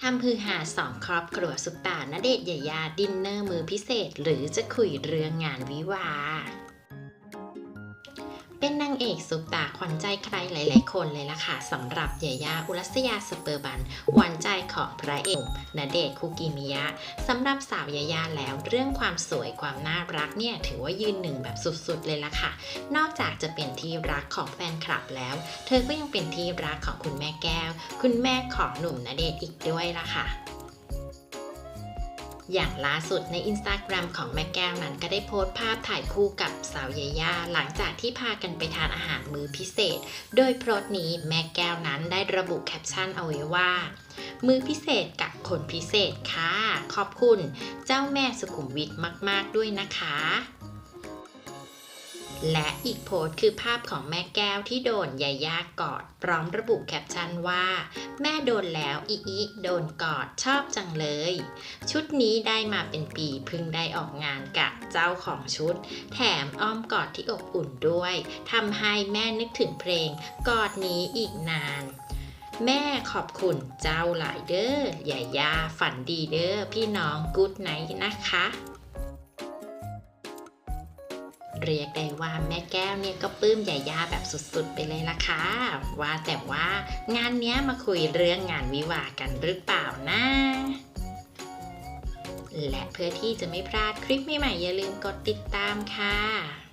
ทำพือหาสองครอบครัวสุปตาณเดชยายาดินเนอร์มือพิเศษ หรือจะคุยเรื่องงานวิวา เป็นนางเอกซุปตาขวัญใจใครหลาย ๆ คนเลยล่ะค่ะสำหรับยายาอุรัสยาสเปอร์บันหวานใจของพระเอกณเดชคุกิมิยะสำหรับสาวยายาแล้วเรื่องความสวยความน่ารักเนี่ยถือว่ายืนหนึ่งแบบสุด ๆ เลยล่ะค่ะ นอกจากจะเป็นที่รักของแฟนคลับแล้ว เธอก็ยังเป็นที่รักของคุณแม่แก้ว คุณแม่ของหนุ่มณเดชอีกด้วยล่ะค่ะ อย่างล่าสุดในอินสตาแกรมของแม่แก้วนั้นก็ได้โพสต์ภาพถ่ายคู่กับสาวยาย่าหลังจากที่พากันไปทานอาหารมื้อพิเศษ โดยโพสต์นี้แม่แก้วนั้นได้ระบุแคปชั่นเอาไว้ว่า มื้อพิเศษกับคนพิเศษค่ะ ขอบคุณ เจ้าแม่สุขุมวิทมาก ๆ ด้วยนะคะ และอีกโพสต์คือภาพของแม่แก้วที่โดนยายากอด พร้อมระบุแคปชั่นว่า แม่โดนแล้วอีอีโดนกอดชอบจังเลย ชุดนี้ได้มาเป็นปีพิ่งได้ออกงานกับเจ้าของชุด แถมอ้อมกอดที่อบอุ่นด้วยทำให้แม่นึกถึงเพลง กอดนี้อีกนานแม่ขอบคุณเจ้าหลายเด้อยาย่าฝันดีเด้อพี่น้องกู๊ดไนท์นะคะ เรียกได้ว่าแม่แก้วเนี่ยก็ปลื้มยาย่าแบบสุดๆ ไปเลยล่ะค่ะ ว่าแต่ว่างานเนี้ยมาคุยเรื่องงานวิวากันหรือเปล่านะและเพื่อที่จะไม่พลาดคลิปใหม่ๆอย่าลืมกดติดตามค่ะ